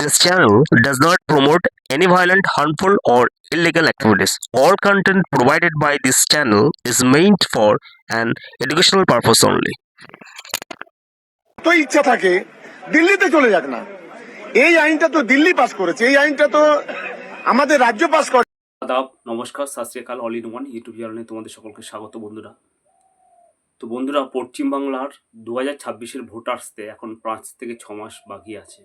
This channel does not promote any violent, harmful, or illegal activities. All content provided by this channel is meant for an educational purpose only. তো ইচ্ছা থাকে দিল্লিতে চলে যাক না এই আইনটা তো দিল্লি পাস করেছে এই আইনটা তো আমাদের রাজ্য পাস করে আদাব নমস্কার অল ইন ওয়ান ইউটিউব চ্যানেলে তোমাদের সকলকে স্বাগত বন্ধুরা তো বন্ধুরা পশ্চিমবাংলার দু হাজার ছাব্বিশের ভোট আসতে এখন পাঁচ থেকে ছ মাস বাকি আছে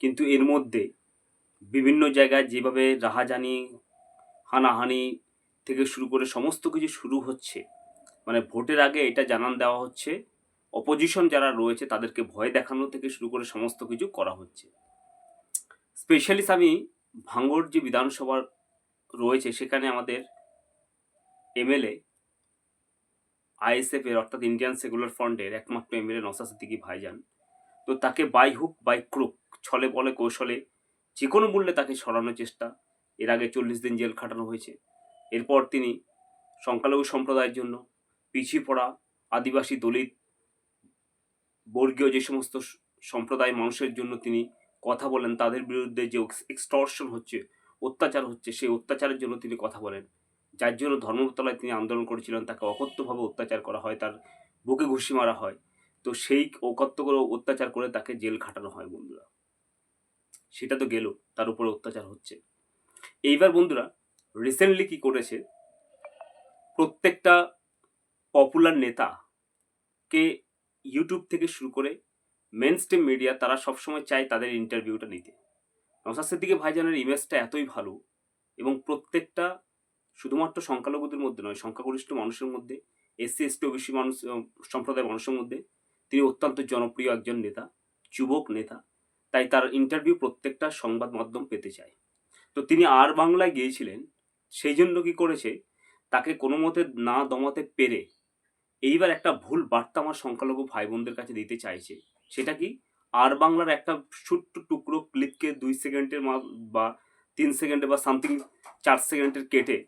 কিন্তু এর মধ্যে বিভিন্ন জায়গায় যেভাবে রাহাজানি, হানাহানি থেকে শুরু করে সমস্ত কিছু শুরু হচ্ছে মানে ভোটের আগে এটা জানান দেওয়া হচ্ছে অপোজিশন যারা রয়েছে তাদেরকে ভয় দেখানো থেকে শুরু করে সমস্ত কিছু করা হচ্ছে। স্পেশালি আমি ভাঙ্গর যে বিধানসভার রয়েছে সেখানে আমাদের এমএলএ আইএসএফ এর অর্থাৎ ইন্ডিয়ান সেকুলার ফ্রন্টের একমাত্র এমএলএ নসা সিদ্দিকি ভাইজান। তো তাকে বাই হুক বাই ক্রুক ছলে বলে কৌশলে যে কোনো মূল্যে তাকে সরানোর চেষ্টা। এর আগে চল্লিশ দিন জেল খাটানো হয়েছে। এরপর তিনি সংখ্যালঘু সম্প্রদায়ের জন্য পিছিয়ে পড়া আদিবাসী দলিত, বর্গীয় যে সমস্ত সম্প্রদায় মানুষের জন্য তিনি কথা বলেন, তাদের বিরুদ্ধে যে এক্সটর্শন হচ্ছে, অত্যাচার হচ্ছে, সেই অত্যাচারের জন্য তিনি কথা বলেন। যার জন্য ধর্মতলায় তিনি আন্দোলন করেছিলেন, তাকে অকথ্যভাবে অত্যাচার করা হয়, তার বুকে ঘুষি মারা হয়। তো সেই অকথ্য করে অত্যাচার করে তাকে জেল খাটানো হয় বন্ধুরা। সেটা তো গেল, তার উপরে অত্যাচার হচ্ছে। এইবার বন্ধুরা রিসেন্টলি কি করেছে? প্রত্যেকটা পপুলার নেতাকে ইউটিউব থেকে শুরু করে মেন স্ট্রিম মিডিয়া তারা সবসময় চায় তাদের ইন্টারভিউটা নিতে। নসাদ সিদ্দিকি ভাইজানের ইমেজটা এতই ভালো এবং প্রত্যেকটা শুধুমাত্র সংখ্যালঘুদের মধ্যে নয়, সংখ্যাগরিষ্ঠ মানুষের মধ্যে এসসি এসটি ওবিসি মানুষ সম্প্রদায়ের মানুষের মধ্যে তিনি অত্যন্ত জনপ্রিয় একজন নেতা, যুবক নেতা। তাই তার ইন্টারভিউ প্রত্যেকটা সংবাদ মাধ্যম পেতে চায়। তো তিনি আর বাংলায় গিয়েছিলেন, সেই জন্য কি করেছে? তাকে কোনো মতে না দমাতে পেরে এইবার একটা ভুল বার্তা আমার সংখ্যালঘু ভাই বোনদের কাছে দিতে চাইছে। সেটা কি? আর বাংলার একটা ছোট্ট টুকরো ক্লিপকে দুই সেকেন্ডের মা- বা তিন সেকেন্ডে বা সামথিং চার সেকেন্ডের কেটে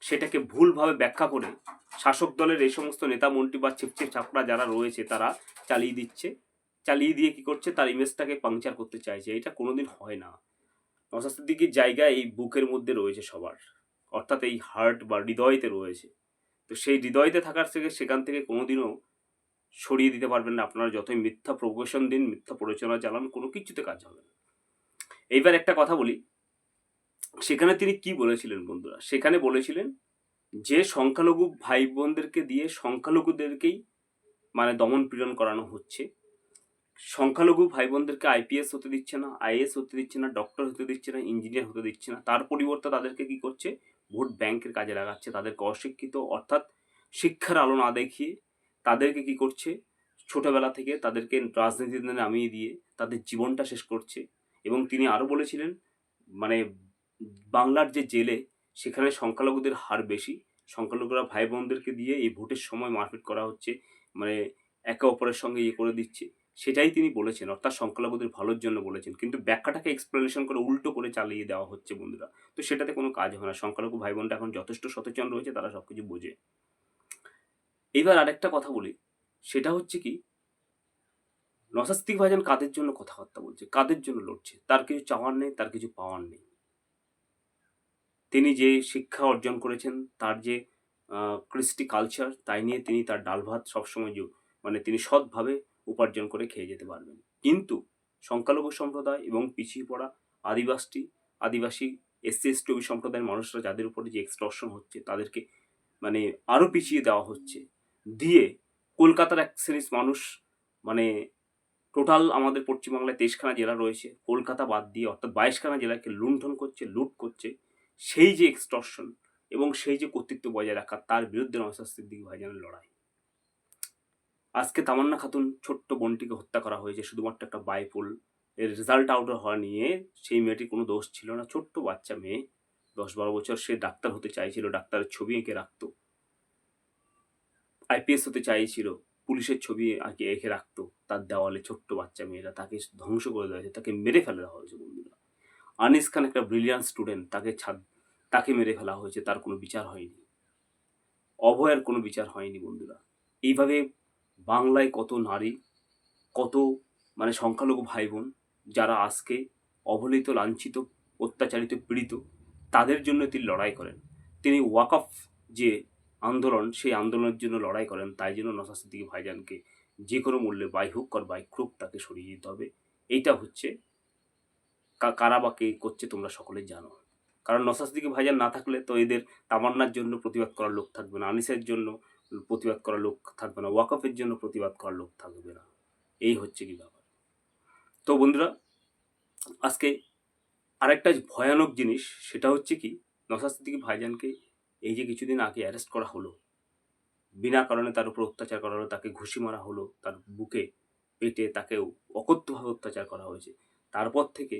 সেটাকে ভুলভাবে ব্যাখ্যা করে শাসক দলের এই সমস্ত নেতা মন্ত্রী বা ছিপছিপ ছাপড়া যারা রয়েছে তারা চালিয়ে দিচ্ছে। চালিয়ে দিয়ে কি করছে? তার ইমেজটাকে পাংচার করতে চাইছে। এটা কোনোদিন হয় না। নসাদ সিদ্দিকির জায়গা এই বুকের মধ্যে রয়েছে সবার। অর্থাৎ এই হার্ট বা হৃদয়তে রয়েছে। তো সেই হৃদয়তে থাকার থেকে সেখান থেকে কোনোদিনও সরিয়ে দিতে পারবেন না। আপনারা যতই মিথ্যা প্রকোশন দিন, মিথ্যা প্ররোচনা চালান, কোনো কিছুতে কাজ হবে না। এইবার একটা কথা বলি। সেখানে তিনি কি বলেছিলেন বন্ধুরা? সেখানে বলেছিলেন যে সংখ্যালঘু ভাই বোনদেরকে দিয়ে সংখ্যালঘুদেরকেই মানে দমন পীড়ন করানো হচ্ছে। সংখ্যালঘু ভাই বোনদেরকে আইপিএস হতে দিচ্ছে না আইএস হতে দিচ্ছে না, ডক্টর হতে দিচ্ছে না, ইঞ্জিনিয়ার হতে দিচ্ছে না। তার পরিবর্তে তাদেরকে কি করছে? ভোট ব্যাংকের কাজে লাগাচ্ছে। তাদেরকে অশিক্ষিত, অর্থাৎ শিক্ষার আলো না দেখিয়ে তাদেরকে কি করছে? ছোটবেলা থেকে তাদেরকে রাজনীতিতে নামিয়ে দিয়ে তাদের জীবনটা শেষ করছে। এবং তিনি আরও বলেছিলেন মানে বাংলার যে জেলে, সেখানে সংখ্যালঘুদের হার বেশি। সংখ্যালঘুরা ভাই বোনদেরকে দিয়ে এই ভোটের সময় মারপিট করা হচ্ছে। মানে একে অপরের সঙ্গে ইয়ে করে দিচ্ছে, সেটাই তিনি বলেছেন। অর্থাৎ সংখ্যালঘুদের ভালোর জন্য বলেছেন। কিন্তু ব্যাখ্যাটাকে এক্সপ্লেনেশন করে উল্টো করে চালিয়ে দেওয়া হচ্ছে বন্ধুরা। তো সেটাতে কোনো কাজ হয় না। সংখ্যালঘু ভাই বোনটা এখন যথেষ্ট সচেতন রয়েছে, তারা সব কিছু বোঝে। এবার আরেকটা কথা বলি। সেটা হচ্ছে কি নসাস্তিক ভাইজান কাদের জন্য কথাবার্তা বলছে? কাদের জন্য লড়ছে? তার কিছু চাওয়ার নেই, তার কিছু পাওয়ার নেই। তিনি যে শিক্ষা অর্জন করেছেন, তার যে কৃষ্টি কালচার তাই নিয়ে তিনি তার ডাল ভাত সবসময় মানে তিনি সৎভাবে উপার্জন করে খেয়ে যেতে পারবেন। কিন্তু সংখ্যালঘু সম্প্রদায় এবং পিছিয়ে পড়া আদিবাসী আদিবাসী এসসি এসটি সম্প্রদায়ের মানুষরা যাদের উপরে যে এক্সটর্শন হচ্ছে, তাদেরকে মানে আরও পিছিয়ে দেওয়া হচ্ছে। দিয়ে কলকাতার এক শ্রেণির মানুষ মানে টোটাল আমাদের পশ্চিমবাংলায় তেইশখানা জেলা রয়েছে, কলকাতা বাদ দিয়ে অর্থাৎ বাইশখানা জেলাকে লুণ্ঠন করছে, লুট করছে, সেই যে এক্সটর্শন এবং সেই যে কর্তৃত্ব বজায় রাখা, তার বিরুদ্ধে নওশাদ সিদ্দিকী ভাইজানের লড়াই। আজকে তামান্না খাতুন ছোট্ট বোনটিকে হত্যা করা হয়েছে, শুধুমাত্র একটা বাইপোল। এর রেজাল্ট আউট হওয়া নিয়ে সেই মেয়েটির কোনো দোষ ছিল না। ছোট্ট বাচ্চা মেয়ে, দশ বারো বছর, সে ডাক্তার হতে চাইছিল, ডাক্তারের ছবি এঁকে রাখতো। আইপিএস হতে চাইছিল, পুলিশের ছবি আঁকে, এঁকে রাখতো। তার দেওয়ালে ছোট্ট বাচ্চা মেয়েরা তাকে ধ্বংস করে দেওয়া হয়েছে, তাকে মেরে ফেলে দেওয়া হয়েছে বন্ধুরা। আনিস খান একটা ব্রিলিয়ান্ট স্টুডেন্ট তাকে ছাদ তাকে মেরে ফেলা হয়েছে, তার কোনো বিচার হয়নি। অভয়ের কোনো বিচার হয়নি বন্ধুরা। এইভাবে বাংলায় কত নারী, কত মানে সংখ্যালঘু ভাই বোন যারা আজকে অবহেলিত, লাঞ্ছিত, অত্যাচারিত, পীড়িত, তাদের জন্য তিনি লড়াই করেন। তিনি ওয়াকফ যে আন্দোলন, সেই আন্দোলনের জন্য লড়াই করেন। তাই জন্য নসা ভাইজানকে যে কোনো মূল্যে বাই হুক আর বাই ক্রুক তাকে সরিয়ে দিতে হবে। এইটা হচ্ছে কারা বা কে করছে তোমরা সকলে জানো। কারণ নসা সিদ্দিকী ভাইজান না থাকলে তো এদের তামান্নার জন্য প্রতিবাদ করার লোক থাকবে না, আনিসের জন্য প্রতিবাদ করার লোক থাকবে না, ওয়াকফের জন্য প্রতিবাদ করার লোক থাকবে না। এই হচ্ছে কি ব্যাপার। তো বন্ধুরা, আজকে আরেকটা ভয়ানক জিনিস, সেটা হচ্ছে কি নসাদ সিদ্দিকী ভাইজানকে এই যে কিছুদিন আগে অ্যারেস্ট করা হলো, বিনা কারণে তার উপর অত্যাচার করা হলো, তাকে ঘুষি মারা হলো, তার বুকে, পেটে তাকে অকথ্যভাবে অত্যাচার করা হয়েছে। তারপর থেকে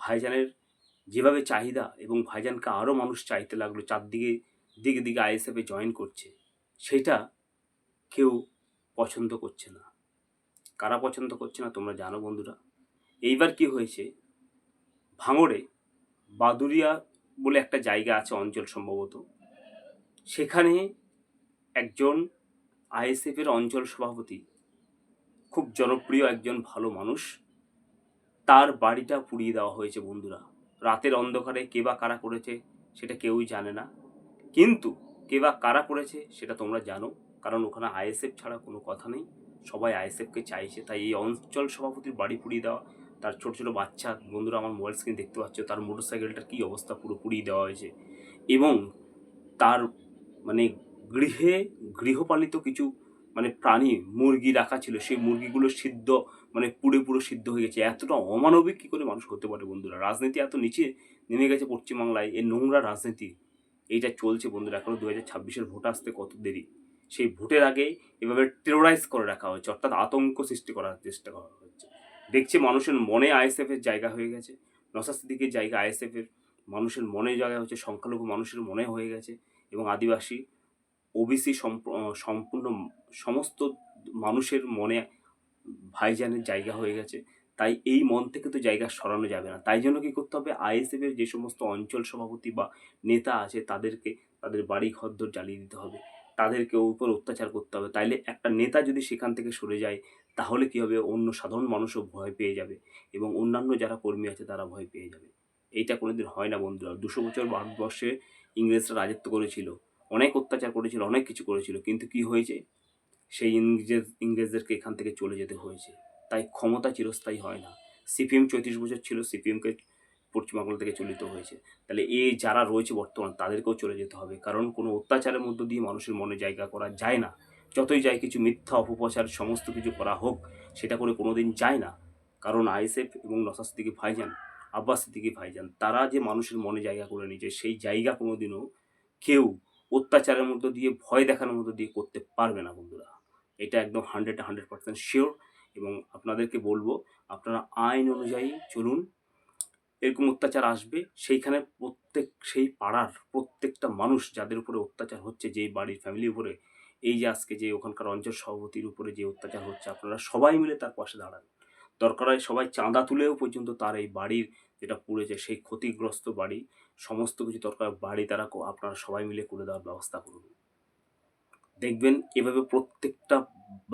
ভাইজানের যেভাবে চাহিদা এবং ভাইজানকে আরও মানুষ চাইতে লাগল, চারদিকে, দিকে দিকে আইএসএফে জয়েন করছে, সেটা কেউ পছন্দ করছে না। কারা পছন্দ করছে না তোমরা জানো বন্ধুরা। এইবার কি হয়েছে? ভাঙড়ে বাদুরিয়া বলে একটা জায়গা আছে অঞ্চল সম্ভবত। সেখানে একজন আইএসএফের অঞ্চল সভাপতি, খুব জনপ্রিয় একজন ভালো মানুষ, তার বাড়িটা পুড়িয়ে দেওয়া হয়েছে বন্ধুরা। রাতের অন্ধকারে কে বা কারা করেছে সেটা কেউই জানে না। কিন্তু কে বা কারা করেছে সেটা তোমরা জানো, কারণ ওখানে আইএসএফ ছাড়া কোনো কথা নেই। সবাই আইএসএফকে চাইছে, তাই এই অঞ্চল সভাপতির বাড়ি পুড়িয়ে দেওয়া, তার ছোট ছোটো বাচ্চা, বন্ধুরা আমার মোবাইল স্ক্রিন দেখতে পাচ্ছ, তার মোটর সাইকেলটার কী অবস্থা পুরো পুড়িয়ে দেওয়া হয়েছে। এবং তার মানে গৃহে গৃহপালিত কিছু মানে প্রাণী, মুরগি রাখা ছিল, সেই মুরগিগুলো সিদ্ধ মানে পুড়ে পুরো সিদ্ধ হয়ে গেছে। এতটা অমানবিক কী করে মানুষ করতে পারে বন্ধুরা? রাজনীতি এত নিচে নেমে গেছে পশ্চিমবাংলায় এই নোংরা রাজনীতি। এইটা চলছে বন্ধুরা এখনও দু হাজার ছাব্বিশের ভোট আসতে কত দেরি? সেই ভোটের আগে এভাবে টেরোরাইজ করে রাখা হয়েছে, অর্থাৎ আতঙ্ক সৃষ্টি করার চেষ্টা করা হচ্ছে। দেখছে মানুষের মনে আইএসএফের জায়গা হয়ে গেছে নসাস্তিকের জায়গা আইএসএফের মানুষের মনে জায়গা হচ্ছে সংখ্যালঘু মানুষের মনে হয়ে গেছে এবং আদিবাসী, ওবিসি সম্পূর্ণ সমস্ত মানুষের মনে ভাইজানের জায়গা হয়ে গেছে। তাই এই মন থেকে তো জায়গা সরানো যাবে না। তাই জন্য কী করতে হবে? আইএসএফ এর যে সমস্ত অঞ্চল সভাপতি বা নেতা আছে, তাদেরকে তাদের বাড়ি ঘরদোর জ্বালিয়ে দিতে হবে। তাদেরকে উপর অত্যাচার করতে হবে। তাইলে একটা নেতা যদি সেখান থেকে সরে যায়, তাহলে কি হবে? অন্য সাধারণ মানুষও ভয় পেয়ে যাবে এবং অন্যান্য যারা কর্মী আছে, তারা ভয় পেয়ে যাবে। এইটা কোনোদিন হয় না বন্ধুরা। দুশো বছর ভারতবর্ষে ইংরেজরা রাজত্ব করেছিল। অনেক অত্যাচার করেছিল, অনেক কিছু করেছিল। কিন্তু কি হয়েছে? সেই ইংরেজ, ইংরেজদেরকে এখান থেকে চলে যেতে হয়েছে। তাই ক্ষমতা চিরস্থায়ী হয় না। সিপিএম চৌত্রিশ বছর ছিল, সিপিএমকে পশ্চিমবাংলা থেকে চলিত হয়েছে। তাহলে এই যারা রয়েছে বর্তমান, তাদেরকেও চলে যেতে হবে। কারণ কোনো অত্যাচারের মধ্য দিয়ে মানুষের মনে জায়গা করা যায় না। যতই যায় কিছু মিথ্যা, অপপ্রচার, সমস্ত কিছু করা হোক, সেটা করে কোনো দিন যায় না। কারণ আইএসএফ এবং নসাস সিদ্দিকি ভাইজান, আব্বাস সিদ্দিকি ভাইজান, তারা যে মানুষের মনে জায়গা করে নিয়েছে, সেই জায়গা কোনোদিনও কেউ অত্যাচারের মধ্য দিয়ে, ভয় দেখানোর মধ্য দিয়ে করতে পারবে না এটা একদম হান্ড্রেড হান্ড্রেড পার্সেন্ট শিওর এবং আপনাদেরকে বলব, আপনারা আইন অনুযায়ী চলুন, এরকম অত্যাচার আসবে, সেইখানে প্রত্যেক, সেই পাড়ার প্রত্যেকটা মানুষ যাদের উপরে অত্যাচার হচ্ছে, যেই বাড়ির ফ্যামিলির উপরে, এই যে আজকে যে ওখানকার অঞ্চল সভাপতির উপরে যে অত্যাচার হচ্ছে, আপনারা সবাই মিলে তার পাশে দাঁড়ান। দরকার হয় সবাই চাঁদা তুলেও পর্যন্ত তার এই বাড়ির যেটা পুড়েছে, সেই ক্ষতিগ্রস্ত বাড়ি, সমস্ত কিছু দরকার বাড়ি তারা আপনারা সবাই মিলে করে দেওয়ার ব্যবস্থা করুন। দেখবেন এভাবে প্রত্যেকটা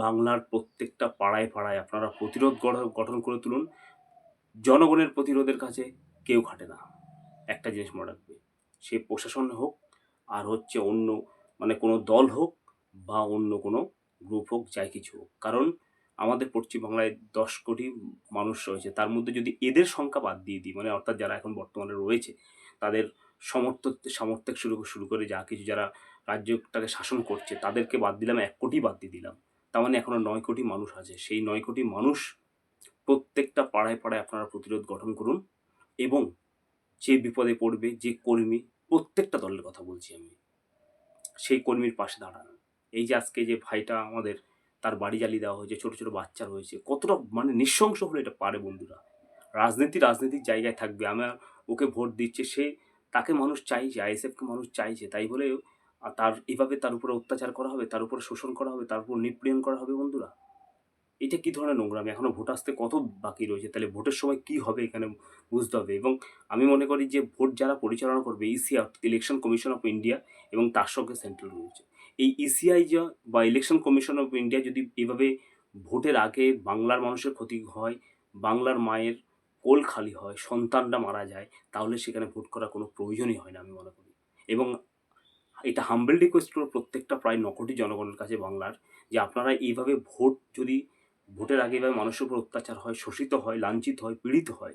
বাংলার প্রত্যেকটা পাড়ায় পাড়ায় আপনারা প্রতিরোধ গঠন করে তুলুন। জনগণের প্রতিরোধের কাছে কেউ খাটে না। একটা জিনিস মনে রাখবে, সে প্রশাসন হোক আর হচ্ছে অন্য মানে কোনো দল হোক বা অন্য কোনো গ্রুপ হোক, যাই কিছু হোক। কারণ আমাদের পশ্চিমবাংলায় দশ কোটি মানুষ রয়েছে, তার মধ্যে যদি এদের সংখ্যা বাদ দিয়ে দিই মানে অর্থাৎ যারা এখন বর্তমানে রয়েছে, তাদের সমর্থক সামর্থ্যক শুরু শুরু করে যা কিছু যারা রাজ্যটাকে শাসন করছে, তাদেরকে বাদ দিলাম, এক কোটি বাদ দিয়ে দিলাম। তার মানে এখনও নয় কোটি মানুষ আছে। সেই নয় কোটি মানুষ প্রত্যেকটা পাড়ায় পাড়ায় আপনারা প্রতিরোধ গঠন করুন এবং যে বিপদে পড়বে, যে কর্মী, প্রত্যেকটা দলের কথা বলছি আমি, সেই কর্মীর পাশে দাঁড়ান। এই যে আজকে যে ভাইটা আমাদের, তার বাড়ি জ্বালিয়ে দেওয়া হয়েছে, ছোট ছোট বাচ্চা রয়েছে, কতটা মানে নৃশংস হলে এটা পারে বন্ধুরা। রাজনীতি রাজনীতির জায়গায় থাকবে, আমার ওকে ভোট দিচ্ছে, সে তাকে মানুষ চাইছে, আইএসএফকে মানুষ চাইছে, তাই বলে আহ, তার এভাবে তার উপরে অত্যাচার করা হবে তার উপরে শোষণ করা হবে তার উপর নিপীড়ন করা হবে বন্ধুরা? এটা কি ধরনের নোংরামি এখনও ভোট আসতে কত বাকি রয়েছে? তাহলে ভোটের সময় কি হবে এখানে বুঝতে হবে। এবং আমি মনে করি যে ভোট যারা পরিচালনা করবে ECI election commission of India এবং তার সঙ্গে সেন্ট্রাল রয়েছে। এই ইসিআই যা বা ইলেকশন কমিশন অফ ইন্ডিয়া যদি এভাবে ভোটের আগে বাংলার মানুষের ক্ষতি হয় বাংলার মায়ের কোল খালি হয় সন্তানরা মারা যায় তাহলে সেখানে ভোট করার কোনো প্রয়োজনই হয় না আমি মনে করি। এবং এটা হাম্বেল রিকোয়েস্ট করো প্রত্যেকটা প্রায় ন কোটি জনগণের কাছে বাংলার, যে আপনারা এইভাবে ভোট যদি, ভোটের আগে এভাবে মানুষের উপর অত্যাচার হয়, শোষিত হয়, লাঞ্ছিত হয়, পীড়িত হয়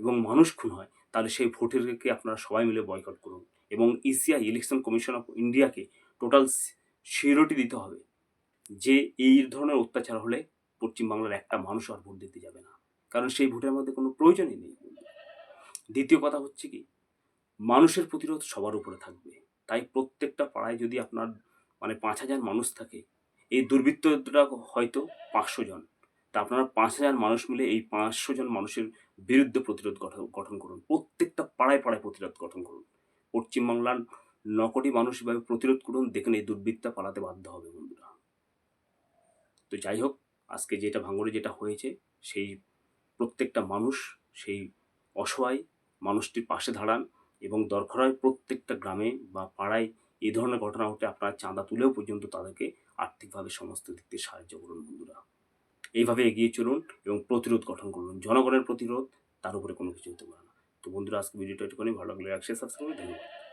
এবং মানুষ খুন হয়, তাহলে সেই ভোটেরকে আপনারা সবাই মিলে বয়কট করুন এবং ইসিআই ইলেকশন কমিশন অফ ইন্ডিয়াকে টোটাল সিওরিটি দিতে হবে যে এই ধরনের অত্যাচার হলে পশ্চিমবাংলার একটা মানুষ আর ভোট দিতে যাবে না। কারণ সেই ভোটের মধ্যে কোনো প্রয়োজনই নেই। দ্বিতীয় কথা হচ্ছে কি, মানুষের প্রতিরোধ সবার উপরে থাকবে। তাই প্রত্যেকটা পাড়ায় যদি আপনার মানে পাঁচ হাজার মানুষ থাকে, এই দুর্বৃত্তরা হয়তো পাঁচশো জন। তা আপনারা পাঁচ হাজার মানুষ মিলে এই পাঁচশো জন মানুষের বিরুদ্ধে প্রতিরোধ গঠন গঠন করুন। প্রত্যেকটা পাড়ায় পাড়ায় প্রতিরোধ গঠন করুন। পশ্চিমবাংলার ন কোটি মানুষ এভাবে প্রতিরোধ করুন, দেখুন এই দুর্বৃত্তা পালাতে বাধ্য হবে বন্ধুরা। তো যাই হোক, আজকে যেটা ভাঙড়ে যেটা হয়েছে, সেই প্রত্যেকটা মানুষ, সেই অসহায় মানুষটির পাশে দাঁড়ান। এবং দরকার হয় প্রত্যেকটা গ্রামে বা পাড়ায় এই ধরনের ঘটনা হতে আপনারা চাঁদা তুলেও পর্যন্ত তাদেরকে আর্থিকভাবে সমস্ত দিক থেকে সাহায্য করুন বন্ধুরা। এইভাবে এগিয়ে চলুন এবং প্রতিরোধ গঠন করুন। জনগণের প্রতিরোধ, তার উপরে কোনো কিছু হতে পারে না। তো বন্ধুরা, আজকে ভিডিওটা একটুখানি ভালো লাগলে একসাথে সাবস্ক্রাইব ধন্যবাদ।